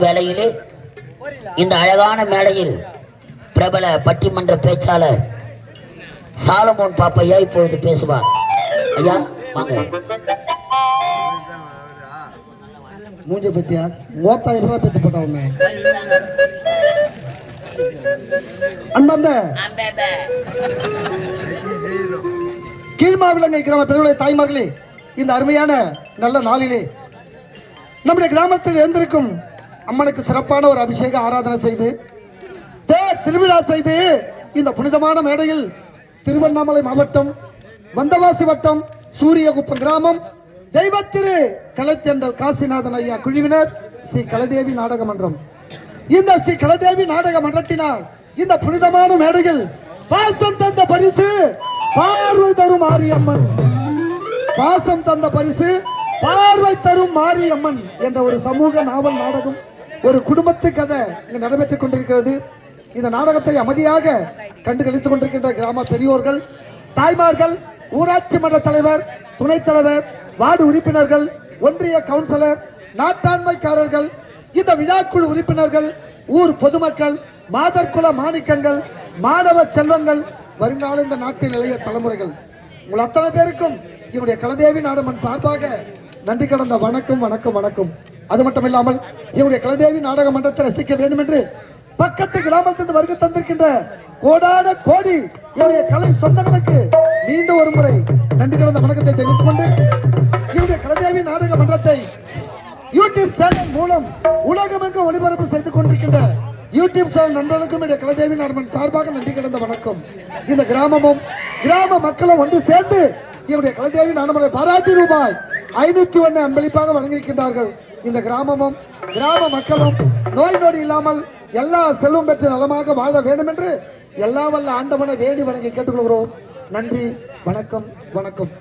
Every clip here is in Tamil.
வேளையிலே இந்த அழகான மேடையில் பிரபல பட்டிமன்ற பேச்சாளர் சாலமோன் பாப்பையா இப்பொழுது பேசுவார். ஐயா வாங்க. மூஞ்ச பத்தியா? மூத்தாயிரம் ரூபாய் பெத்து போட்டா உன்னை? அன்பந்த கீழ்மாவிலங்கை கிராம பெருவிலை தாய்மார்களே இந்த அருமையான நல்ல நாளிலே நம்முடைய கிராமத்தில் எழுந்திருக்கும் அம்மனுக்கு சிறப்பான ஒரு அபிஷேக ஆராதனை செய்து திருவிழா செய்து இந்த புனிதமான மேடையில் திருவண்ணாமலை மாவட்டம் வந்தவாசி வட்டம் சூரியகுப்பம் கிராமம் தெய்வத்திரு கலைத்தென்றல் காசிநாதன் ஐயா குழுவினர் ஸ்ரீ கலதேவி நாடக மன்றம். இந்த ஸ்ரீ கலதேவி நாடக மன்றத்தினால் இந்த புனிதமான மேடையில் பாசம் தந்த பரிசு பார்வை தரும் மாரியம்மன். பாசம் தந்த பரிசு பார்வை தரும் மாரியம்மன் என்ற ஒரு சமூக நாவல் நாடகம் ஒரு குடும்பத்து கதை இங்கு நடைபெற்றுக் கொண்டிருக்கிறது. இந்த நாடகத்தை அமைதியாக கண்டுகளித்துக் கொண்டிருக்கின்ற கிராம பெரியோர்கள் தாய்மார்கள் ஊராட்சி மன்ற தலைவர் துணைத் தலைவர் வார்டு உறுப்பினர்கள் ஒன்றிய கவுன்சிலர் நாட்டாண்மைக்காரர்கள் இந்த விழாக்குழு உறுப்பினர்கள் ஊர் பொதுமக்கள் மாதர்குல மாணிக்கங்கள் மாணவ செல்வங்கள் வருங்கால இந்த நாட்டின் இளைய தலைமுறைகள். உங்கள் அத்தனை பேருக்கும் என்னுடைய கலதேவி நாடமன் சார்பாக நன்றி கடந்த வணக்கம் வணக்கம் வணக்கம். அது மட்டும் இல்லாமல் என்னுடைய கலதேவி நாடக மன்றத்தை ரசிக்க வேண்டும் என்று பக்கத்து கிராமத்திலிருந்து வருகை தந்திருக்கின்ற கோடான கோடி என்னுடைய கலை சொந்தங்களுக்கு மீண்டும் ஒரு முறை நன்றி கலந்த வணக்கத்தை தெரிவித்துக் கொண்டு என்னுடைய கலதேவி நாடக மன்றத்தை யூடியூப் சேனல் மூலம் உலகமெங்கும் ஒளிபரப்பு செய்து கொண்டிருக்கின்ற யூடியூப் சேனல் நண்பர்களுக்கும் என்னுடைய கலதேவி நாடகமன் சார்பாக நன்றி கடந்த வணக்கம். இந்த கிராமமும் கிராம மக்களும் ஒன்று சேர்ந்து என்னுடைய கலதேவி நாடகமனை பாராட்டி ரூபாய் ஐநூத்தி ஒன்னு அன்பளிப்பாக வழங்கியிருக்கின்றார்கள். இந்த கிராமமும் கிராம மக்களும் நோய் நொடி இல்லாமல் எல்லா செல்வம் பெற்று நலமாக வாழ வேண்டும் என்று எல்லா வல்ல ஆண்டவனை வேண்டி வணங்கி கேட்டுக்கொள்கிறோம். நன்றி வணக்கம் வணக்கம்.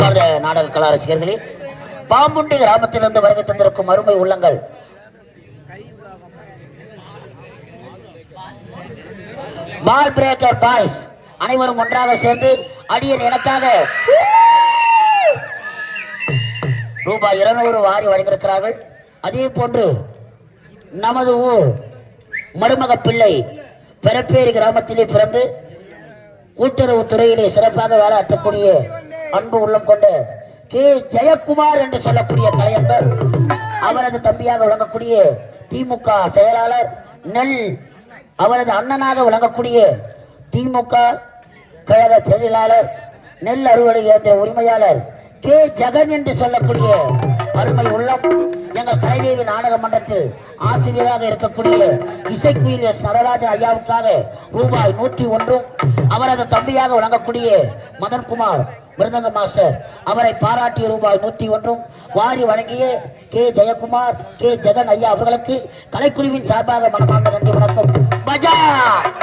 நாடல் நாடக கலா ரசிகர்களே பாம்புண்டி கிராமத்திலிருந்து வருகை தந்திருக்கும் அருமை உள்ளங்கள் பால் பிரேக்கர் பாய்ஸ் அனைவரும் ஒன்றாக சேர்ந்து அடியர் எனக்காக ரூபாய் இருநூறு வாரி வழங்கியிருக்கிறார்கள். அதே போன்று நமது ஊர் மருமக பிள்ளை பெரப்பேரி கிராமத்திலே பிறந்து கூட்டுறவு துறையிலே சிறப்பாக வேலாற்றக்கூடிய அன்பு உள்ளம் கொண்ட கே. ஜெயக்குமார் என்று சொல்லக்கூடிய தலைவர் அவரது தம்பியாக விளங்கக்கூடிய திமுக செயலாளர் நெல் அவரது அண்ணனாக விளங்கக்கூடிய திமுக கழக தொழிலாளர் நெல் அறுவடை என்ற உரிமையாளர் கே. ஜெகன் என்று சொல்லக்கூடிய அருமை உள்ளம் எங்கள் கலைதேவி நாடக மன்றத்தில் ஆசிரியராக இருக்கக்கூடிய இசைக்குயில் எஸ் நடராஜன் ஐயாவுக்காக ரூபாய் நூற்றி ஒன்றும் அவரது தம்பியாக வழங்கக்கூடிய மதன்குமார் மிருதங்க மாஸ்டர் அவரை பாராட்டிய ரூபாய் நூற்றி ஒன்றும் வாரி வழங்கிய கே. ஜெயக்குமார் கே. ஜெகன் ஐயா அவர்களுக்கு கலைக்குழுவின் சார்பாக மனமார்ந்த நன்றி வணக்கம். রাজা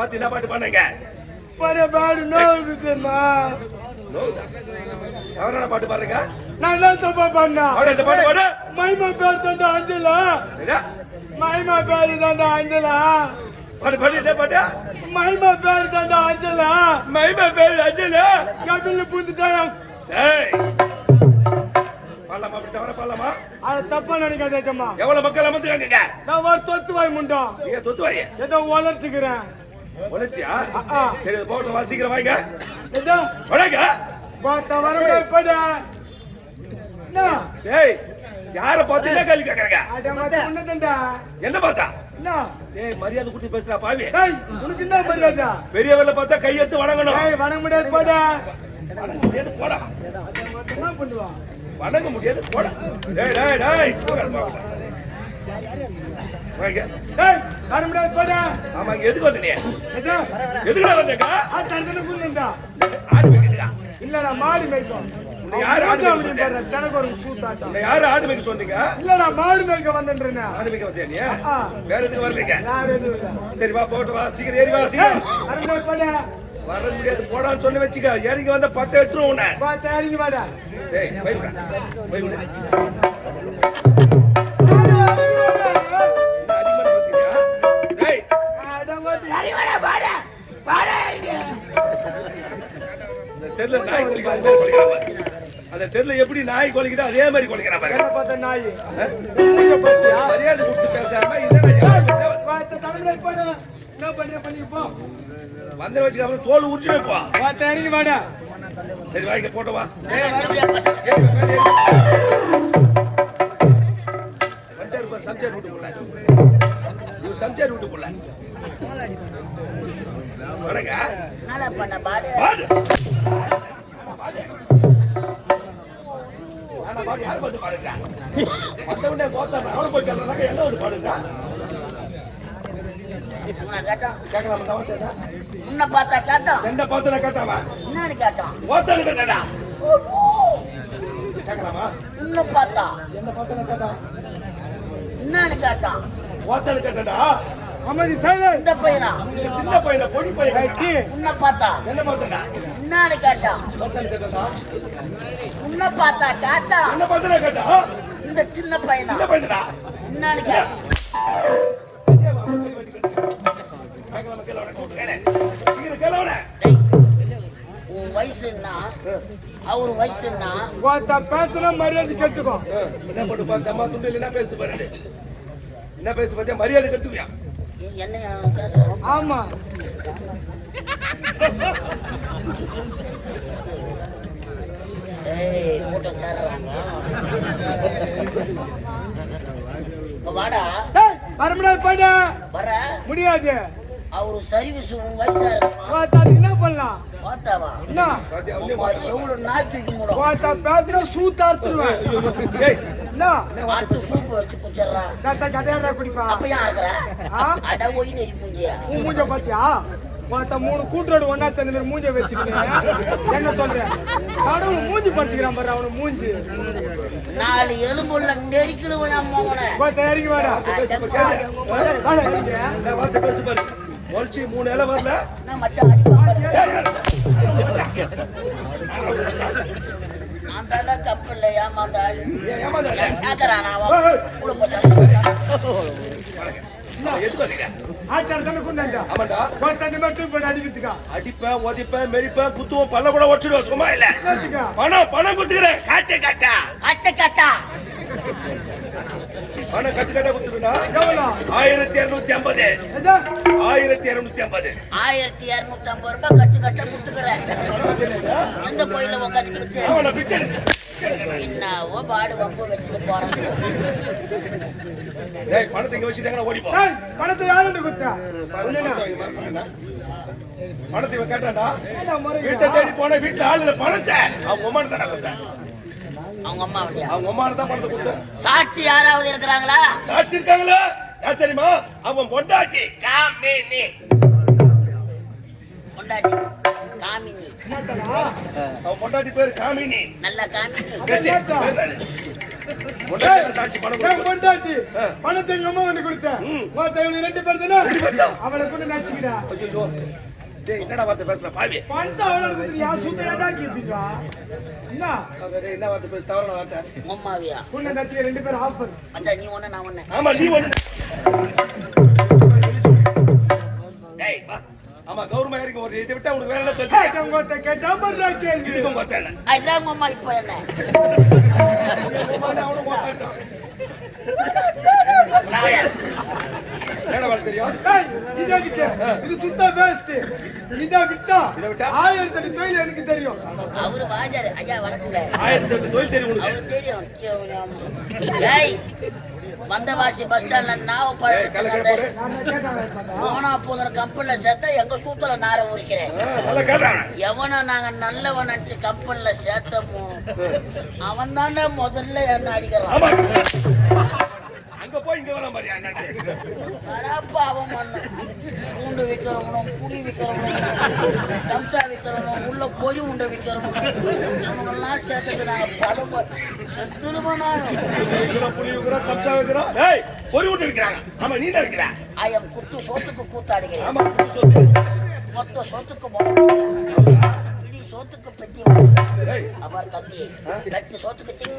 பார்த்து என்ன பாட்டு பண்ணீங்க பாடு நோவுது தெரியுமா நோவுதா? தவறான பாட்டு பாருங்க நான் தான் தப்பு பண்ணா அவட இந்த பாட்டு பாடு. மைமா பேர் தந்த அஞ்சலா? மைமா பேர் தந்த அஞ்சலா? பாடு பாடு பாட்டு? மைமா பேர் தந்த அஞ்சலா? மைமா பேரு அஞ்சலு? கபில புந்துட்டாயா? டேய். பாடலாமா? அப்படி தவற பாடலாமா? அது தப்பா நினைக்காதேச்சம்மா எவ்வளவு மக்கள் அமர்ந்துக்காங்க நான் தொத்து வாய் நீங்க தொத்து வாங்க ஏதோ வளர்த்துக்கிறேன் உழைச்சியா ஆ. சரி போட்டு வா சீக்கிரம் வாங்க. என்ன? டேய் யார பார்த்து என்ன கேள்வி கேக்குறீங்க? என்ன பார்த்தா? என்ன? டேய் மரியாதை கொடுத்து பேசுறா பாவி. டேய் உனக்கு என்ன மரியாதை? பெரியவர்ல பார்த்தா கையெடுத்து வணங்கணும். டேய் வணங்க முடியாது போட. வணங்க முடியாது போடா. என்ன பண்ணுவா? வணங்க முடியாது போடா. டேய் டேய் டேய். போகாத, போட ஆமா இங்க எதுக்கு எதுக்குடா வந்தங்க? ஆடு மேய்க்கிறா இல்லடா மாடு மேய்க்கும். யாரு ஆடு மேய்க்க சொன்னீங்க? இல்லடா மாடு மேய்க்க வந்துன்றேன். ஆடு மேய்க்க ஆ. வேற எதுக்கு வரலீங்க? சரி வா போட்டு வா. சீக்கிரம் ஏறி வா சீக்கிரம். வர முடியாது போடான்னு சொல்லி வச்சுக்க. ஏறிங்க வந்த பட்டை எடுத்துரும் உன்னை. வா சரிங்க வாடா. டேய் போய் விட. போய் விட. அது மாதிரி கொலிக்கிறான். அந்த தெருல எப்படி நாய் கொலிக்குதோ அதே மாதிரி கொலிக்கிறான் பாரு என்ன பார்த்த நாய்? மரியாதை கொடுத்து பேசாம என்ன பார்த்த தலைமுறை போடு. என்ன பண்றிய பண்ணிக்க போ. வந்த வச்சுக்க அப்புறம் தோல் உரிச்சு வைப்பா பார்த்த இறங்கி வாடா. சரி வாங்க போட்டு வா சம்சார் வீட்டு புள்ள. இவர் சம்சார் வீட்டு புள்ள. வணங்க. என்னடா பண்ண பாடு பாடு. பாடு. ஆனா பாடு, யார் வந்து பாடுறா? வந்தவுடனே கோத்தாடுறா. அவனை போய் கேட்கறானாக்கா, என்ன வந்து பாடுறா? உன்னை கேட்டோம் கேட்கலாமா, என்ன? உன்னை பார்த்தா கேட்டோம் என்ன பார்த்து நான் கேட்டாவா? என்னன்னு கேட்டான் கோத்தாடு கேட்டாடா. கேட்கலாமா? உன்னை பார்த்தா என்ன பார்த்து நான் என்னன்னு கேட்டான் கோத்தாடு கேட்டாடா. அமைதி silence. இந்த பையனா? இந்த சின்ன பையனை பொடி பையன். உன்னை பார்த்தா? என்ன பார்த்தா? என்னன்னு கேட்டாடா. உன்னை பார்த்தா கேட்டான் என்ன பார்த்து கேட்டா? இந்த சின்ன பையனா? சின்ன பையன்டா. என்னன்னு உன் வயசு என்ன? அவர் வயசு என்ன? பேசுனா மரியாதை கேட்டுக்கோ. என்ன பண்ணு பா, இந்த அம்மா துண்டு இல்லைன்னா பேசு பாரு. என்ன பேசு பார்த்தியா மரியாதை கட்டுவியா என்ன? ஆமா. ஏய் கூட்டம் சேர்றாங்க. வாடா. வர முடியாது. வர முடியாது. அவரு சர்வீஸ் வயசா இருக்குமா? என்ன பண்ணலாம்? பேசுனா சூத்தா அறுத்துருவேன். ஏய், என்ன? அடுத்து சூப்பு வச்சு குச்சிடுறா கதை கதையாடா குடிப்பா? அப்ப ஏன் இருக்கிற ஆ? அட ஒய் நெறி மூஞ்சியா? உன் மூஞ்ச பாத்தியா பார்த்தா மூணு கூட்டரோடு ஒன்னா சேர்ந்து மூஞ்ச வச்சுக்கிட்டு என்ன சொல்றேன் கடவுள் மூஞ்சி படிச்சுக்கிறான் பாரு அவனு மூஞ்சி. நாலு எலும்புள்ள பார்த்தா இறங்கி வாடா. பேசு பாரு, மூணு இலை வரல. அடிப்பேன் மெரிப்பேன் குத்துவோம் பல்ல கூட ஒட்டிடுவோம் சும்மா இல்ல பணம் பணம் குத்துக்கிறேன் காட்டு காட்டா கட்ட கட்டா பணம் கட்டு கட்டா எவ்வளோ? ஆயிரத்தி இருநூத்தி ஐம்பது? ஆயிரத்தி இருநூத்தி ஐம்பது. ஆயிரத்தி இருநூத்தி ஐம்பது ரூபாய் கட்டு கட்ட குத்துக்கிறேன் அந்த கோயில அவனை எடுக்க. என்னவோ பாடு வம்பு வச்சுட்டு போறான். டேய் பணத்தை இங்க வச்சுட்டாங்கன்னா ஓடிப்போம் ஏய், பணத்தை யாருன்னு கொடுத்தா? பணத்தை முறைக்கிறா? வீட்டை தேடி போன வீட்டுல ஆளு இல்ல பணத்தை. அவங்க உமானு தானே கொடுத்தேன். அவங்க அம்மா அவங்க உமானு தான் பணத்தை கொடுத்தேன். சாட்சி யாராவது இருக்கிறாங்களா? சாட்சி இருக்காங்களா? யார் தெரியுமா? அவன் பொண்டாட்டி காமினி. கொண்டாட்டி காமினி? அவன் பொண்டாட்டி பேரு காமினி. நல்ல காமினி. பொண்டாட்டி. பணத்தை எங்க அம்மா வந்து கொடுத்தேன்? ரெண்டு பேர் தானே. அவளை கொண்டு நச்சுக்கிடா ஐயோ டேய் என்னடா வார்த்தை பேசுற? பாவி. பணத்தை அவளை யார் சுத்த ஏண்டா கேப்பீங்களா என்ன? என்ன வார்த்தை பேச? தவறான வார்த்தை. உம்மாவியா கொண்டு நச்சுக்க ரெண்டு பேரும் ஆஃபர் மச்சான் நீ ஒண்ணு நான் ஒண்ணு. ஆமா நீ ஒண்ணு. டேய் வா. ஆமா கௌரவமா இருக்கு ஒரு இதை விட்டா உனக்கு வேற என்ன சொல்லி கேட்டா பண்றா கேள்வி. இதுக்கும் பார்த்தேன் அதான் உம்மா இப்போ என்ன? அவனும் பார்த்தான் என்னடா வார்த்தை தெரியும் ஏய், இதே கிட்ட. இது சுத்த வேஸ்ட் இதை விட்டா இதை விட்டா? ஆயிரத்தி எட்டு தொழில் எனக்கு தெரியும். அவரு வாஜாரு ஐயா வணக்கங்க. ஆயிரத்தி எட்டு தொழில் தெரியும் ஏய் வந்தவாசி பஸ் ஸ்டாண்ட்ல நாவ ஏய், கல்லு கீழே போடு. நான் கேட்டேன் போனா போதுன கம்பெனில சேர்த்தா எங்க சூத்துல நார உரிக்கிறேன். எவனை நாங்க நல்லவன் நினைச்சு கம்பெனில சேர்த்தமோ அவன் தானே முதல்ல என்ன அடிக்கிறான். ஆமா. அங்க போய் இங்க வர அவன் மண்ணு பூண்டு விற்கிறவனும் புளி விற்கிறவனும் சம்சா விற்கிறவனும் உள்ள பொறி உண்டை விற்கிறவனும் இவங்கெல்லாம் சேர்த்துட்டு நாங்க பதம் வைக்கிறோம் புளி வைக்கிறோம் சப்சா வைக்கிறோம் டேய் பொறி விட்டு விக்கிறாங்க. ஆமா நீ தான் விக்கிற. ஆயம் குத்து சோத்துக்கு கூத்தாடுகிறேன். ஆமா சொத்து. மொத்த சொத்துக்கு இடி சோத்துக்கு பெட்டி அவர் தம்பி கட்டு சோத்துக்கு சிங்.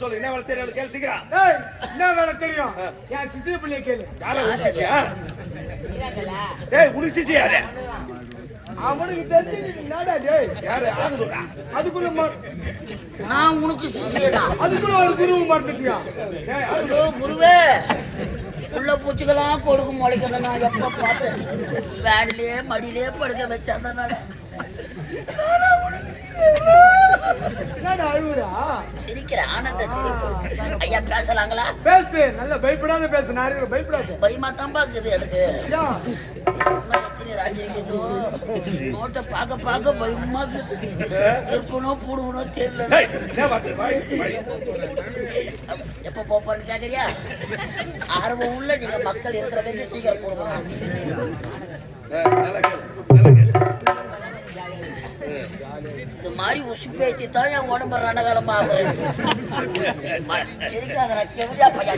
சொல்லு என்ன வேலை தெரியும்? கேளு சீக்கிரம். ஏய், என்ன வேலை தெரியும்? என் சிசிய பிள்ளைய கேளு. யாரை உடிச்சிச்சியா டேய் உடிச்சிச்சு யாரு? அவனுக்கு தெரிஞ்சு என்னடா டேய்? யாரு? ஆகுதுடா அதுக்குள்ள நான் உனக்கு சிசியடா அதுக்குள்ள ஒரு ஆகுது ஐயோ, குருவே. உள்ள பூச்சிக்கெல்லாம் கொடுக்க முளைக்கணும் நான் எப்ப பார்த்தேன் வேன்லயே மடியிலே படுக்க வச்சாதான் சிரிக்கிற ஆனந்த சிரிப்பு. ஐயா பேசலாங்களா? பேசு நல்ல பயப்படாத பேசு நான் பயப்படாத. பயமா தான் பாக்குது எனக்கு. நோட்டை பார்க்க பார்க்க பயமா இருக்கணும் பூடுக்கணும் தெரியல. எப்ப போப்பான்னு கேக்குறியா? ஆர்வம் உள்ள நீங்க மக்கள் இருக்கிற வரைக்கும் சீக்கிரம் போடுவோம் இந்த மாதிரி உசு பேத்தி தான் என் உடம்பு ரணகாலம் ஆகுறேன் சிரிக்காதடா செவிலியா பையா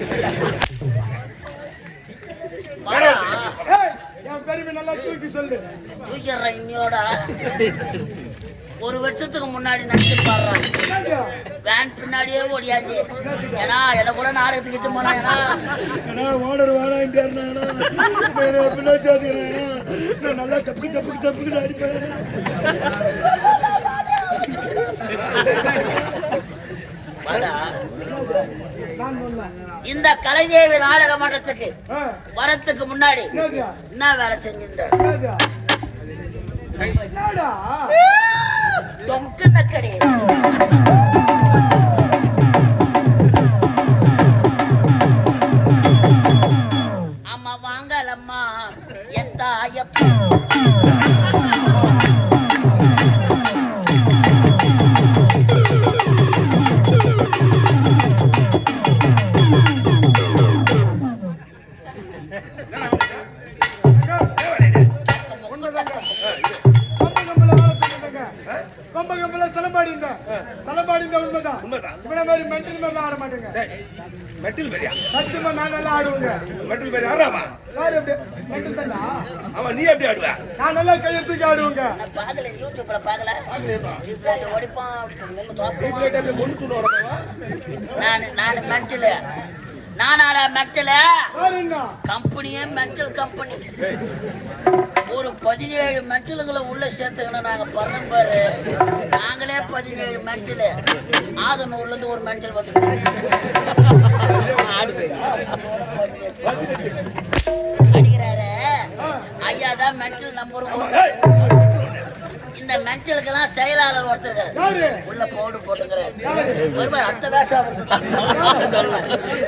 தூக்கிடுறேன் ஒரு வருஷத்துக்கு முன்னாடி நினைச்சு பாடுறான் வேன் பின்னாடியே ஓடியாச்சு. ஏன்னா என்ன கூட நாடகத்துக்கிட்டு போனா ஏன்னா ஓனர் நான் பிள்ளை சாதிக்கிறேன் நான் நல்லா அடிப்பேன். வாடா. நான் சொன்னேன். இந்த கலைதேவி நாடக மன்றத்துக்கு வரத்துக்கு முன்னாடி? என்ன வேலை செஞ்சிருந்த? என்னது? என்னடா? டொங்கு நக்கடி ஆமா வாங்கலம்மா என் தாயப்பா உண்மைதாங்க. கொம்பகம்புல வேலை செஞ்சதுங்க. கொம்பகம்புல சிலம்பாடி இருந்தேன். சிலம்பாடி இருந்த உண்மைதான். உண்மைதான். இவனை மாதிரி மெண்டல் மாதிரிலாம் ஆட மாட்டேங்க. மெட்டில் பெரியா சத்தியமா நான் நல்லா ஆடுவேங்க. மெட்டில் பெரிய ஆறாமா யாரு எப்படி? மெண்டல் தானா? அவன் நீ எப்படி ஆடுவ நான் நல்லா கையை தூக்கி ஆடுவேங்க. நான் பார்க்கல யூடியூப்ல பார்க்கல இதுல ஓடிப்பான் நின்னு தோப்புவான். வீட்டுல கொண்டு கொண்டு வரமா நான் நான் மென்டலு நானாடா என்ன? கம்பெனியே மென்டல் கம்பெனி ஒரு பதினேழு மென்டலுங்களை உள்ள சேர்த்துக்கணும் நாங்க பண்ணோம் பாரு. நாங்களே பதினேழு மென்டலு ஆதனூர்ல இருந்து ஒரு மென்டல் அடிக்கிறாரு. ஐயா தான் மென்டல் நம்பர் ஒன்று இந்த மென்டலுக்கெல்லாம் செயலாளர் ஒருத்தர். உள்ள போடு போட்டுங்கிறார் ஒருவர் அடுத்த பேச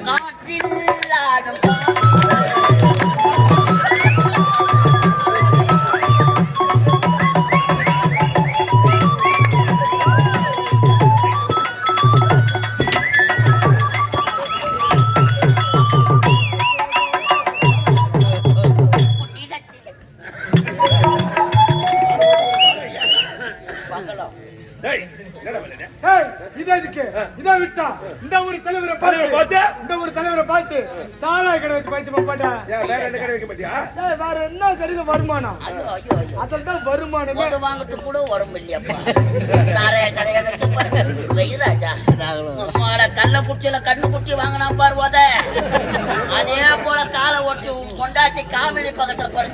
காற்றில் ஆடும் வருமானம்? ஐயோ ஐயோ ஐயோ. அதில் தான் வருமானமே வாங்கறதுக்கு கூட உடம்பு இல்லையப்பா. சாரைய கடைய வைக்க பாருங்க வெயிராஜா கள்ள குச்சியில கண்ணு குச்சி வாங்கினா பாரு போத அதே காலை ஒட்டி கொண்டாட்டி காமெடி பக்கத்துல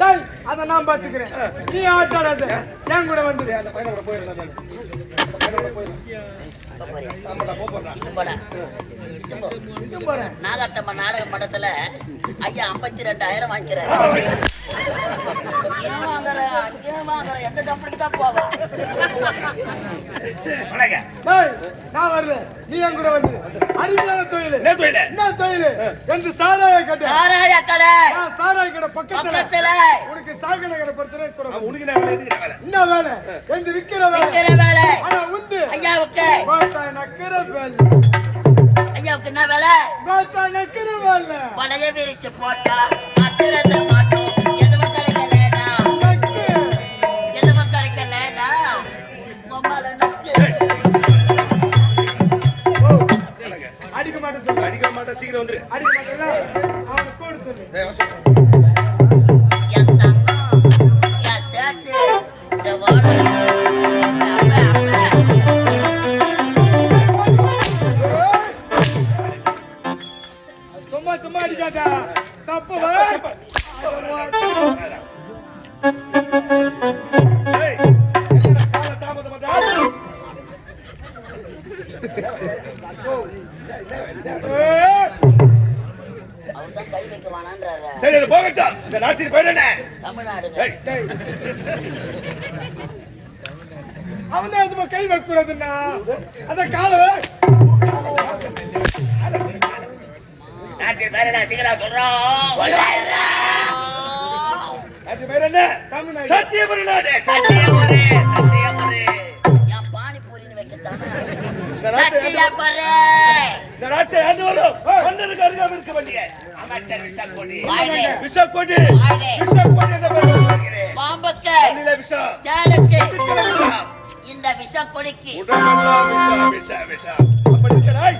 டேய் அதை நான் பாத்துக்கிறேன் நீ ஆட்டாடாத என் கூட வந்துடு டேய், அந்த பையனை கூட போயிடுறேன் நான். அந்த பையனை கூட போயிடுறேன். ஆமாடா, போ போடுறா. இட்டும்படா இட்டும்போ இன்னும் போறேன். நாகாத்தம்ம நாடக மண்டத்துல ஐயா ஐம்பத்தி ரெண்டாயிரம் வாங்கிக்கிறாரு ஏன் வாங்குற எந்த கம்பெனிக்கு தான் நான் வரல. நீ என் கூட வந்துடு அருமையான தொழில். என்ன தொழிலு? என்ன தொழில்? என்று சாராய கடை சாராய கடை. நான் சாராய கடை பக்கத்துல. பக்கத்துல. உனக்கு சாக நகர பொறுத்தவரை கூட உனக்கு என்ன வேலை, என்ன வேலை? என்ன வேலை? எந்த விக்கிற வேலை? விக்கிற வேலை. ஆனா உந்து ஐயாவுக்கு. கோத்தா நக்கிற வேலை. ஐயாவுக்கு என்ன வேலை? கோத்தா நக்கிற வேலை. வலைய விரிச்சு போட்டா அத்திரத்தை மாட்டோம் சீக்கிரம் வந்துரு. கை வைக்க கூடாதுன்னா அத கால நாட்டில் பேர் என்ன? சீக்கிரம் சொல்றோம் பேர் என்ன. சத்தியபுரி நாடு சத்தியபுரி சத்தியபுரி. என் பானிபூரின்னு வைக்கத்தானே? இந்த நாட்டு ஆண்டு வரும். மன்னருக்கு அருகாமல் இருக்க வேண்டிய அமைச்சர் விஷக்கொடி. விஷக்கொடி. விஷக்கொடி பாம்புக்கு. விஷம் இந்த விஷ கொடிக்கு உடம்பெல்லாம் விஷ விஷ அப்படி இருக்கிறாய்.